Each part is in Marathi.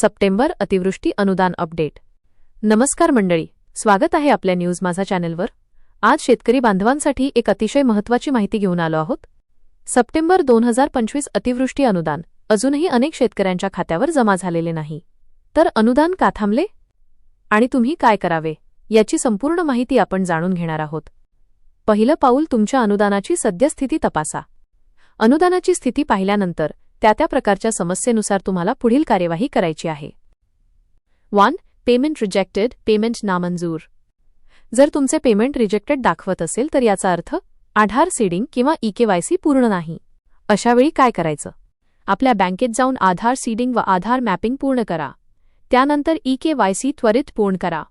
सप्टेंबर अतिवृष्टी अनुदान अपडेट. नमस्कार मंडळी स्वागत आहे आपल्या न्यूज माझा चॅनेलवर. आज शेतकरी बांधवांसाठी एक अतिशय महत्त्वाची माहिती घेऊन आलो आहोत. सप्टेंबर दोन हजार पंचवीस अतिवृष्टी अनुदान अजूनही अनेक शेतकऱ्यांच्या खात्यावर जमा झालेले नाही. तर अनुदान का थांबले? आणि तुम्ही काय करावे? याची संपूर्ण माहिती आपण जाणून घेणार आहोत. पहिलं पाऊल तुमच्या अनुदानाची सद्यस्थिती तपासा. अनुदानाची स्थिती पाहिल्यानंतर त्या त्या प्रकारच्या समस्येनुसार तुम्हाला पुढील कार्यवाही करायची आहे. वन पेमेंट रिजेक्टेड पेमेंट नामंजूर. जर तुमचे पेमेंट रिजेक्टेड दाखवत असेल तर याचा अर्थ आधार सीडिंग किंवा ईकेवायसी पूर्ण नाही. अशावेळी काय करायचं? आपल्या बँकेत जाऊन आधार सीडिंग व आधार मॅपिंग पूर्ण करा. त्यानंतर ईकेवायसी त्वरित पूर्ण करा.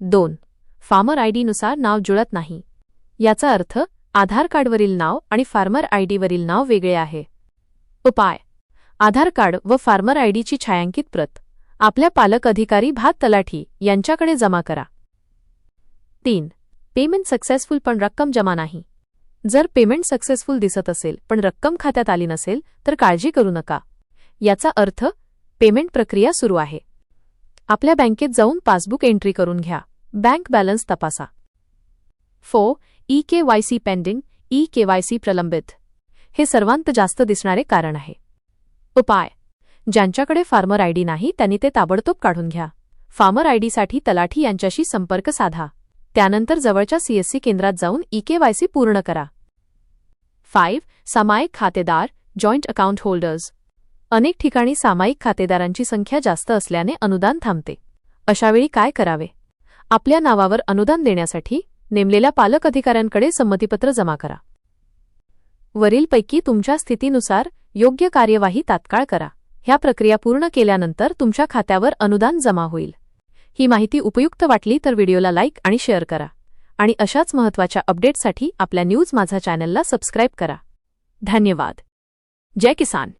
दोन फार्मर आयडीनुसार नाव जुळत नाही. याचा अर्थ आधार कार्डवरील नाव आणि फार्मर आयडीवरील नाव वेगळे आहे. उपाय. आधार कार्ड व फार्मर आयडीची छायांकित प्रत. आपल्या पालक अधिकारी भात तलाठी यांच्याकडे जमा करा. तीन. पेमेंट सक्सेसफुल पण रक्कम जमा नाही. जर पेमेंट सक्सेसफुल दिसत असेल पण रक्कम खात्यात आली नसेल तर काळजी करू नका. याचा अर्थ पेमेंट प्रक्रिया सुरू आहे. आपल्या बँकेत जाऊन पासबुक एंट्री करून घ्या. बँक बॅलन्स तपासा. फो E K Y C pending E K Y C प्रलंबित. हे सर्वांत जास्त दिसणारे कारण आहे. उपाय. ज्यांच्याकडे फार्मर आयडी नाही त्यांनी ते ताबडतोब काढून घ्या. फार्मर आयडीसाठी तलाठी यांच्याशी संपर्क साधा. त्यानंतर जवळच्या सीएससी केंद्रात जाऊन ईकेवायसी पूर्ण करा. फाईव्ह. सामायिक खातेदार जॉईंट अकाउंट होल्डर्स. अनेक ठिकाणी सामायिक खातेदारांची संख्या जास्त असल्याने अनुदान थांबते. अशावेळी काय करावे? आपल्या नावावर अनुदान देण्यासाठी नेमलेल्या पालक अधिकाऱ्यांकडे संमतीपत्र जमा करा. वरीलपैकी तुमच्या स्थितीनुसार योग्य कार्यवाही तात्काळ करा. ह्या प्रक्रिया पूर्ण केल्यानंतर तुमच्या खात्यावर अनुदान जमा होईल. ही माहिती उपयुक्त वाटली तर व्हिडिओला लाईक आणि शेअर करा. आणि अशाच महत्त्वाच्या अपडेटसाठी आपल्या न्यूज माझा चॅनलला सबस्क्राईब करा. धन्यवाद. जय किसान.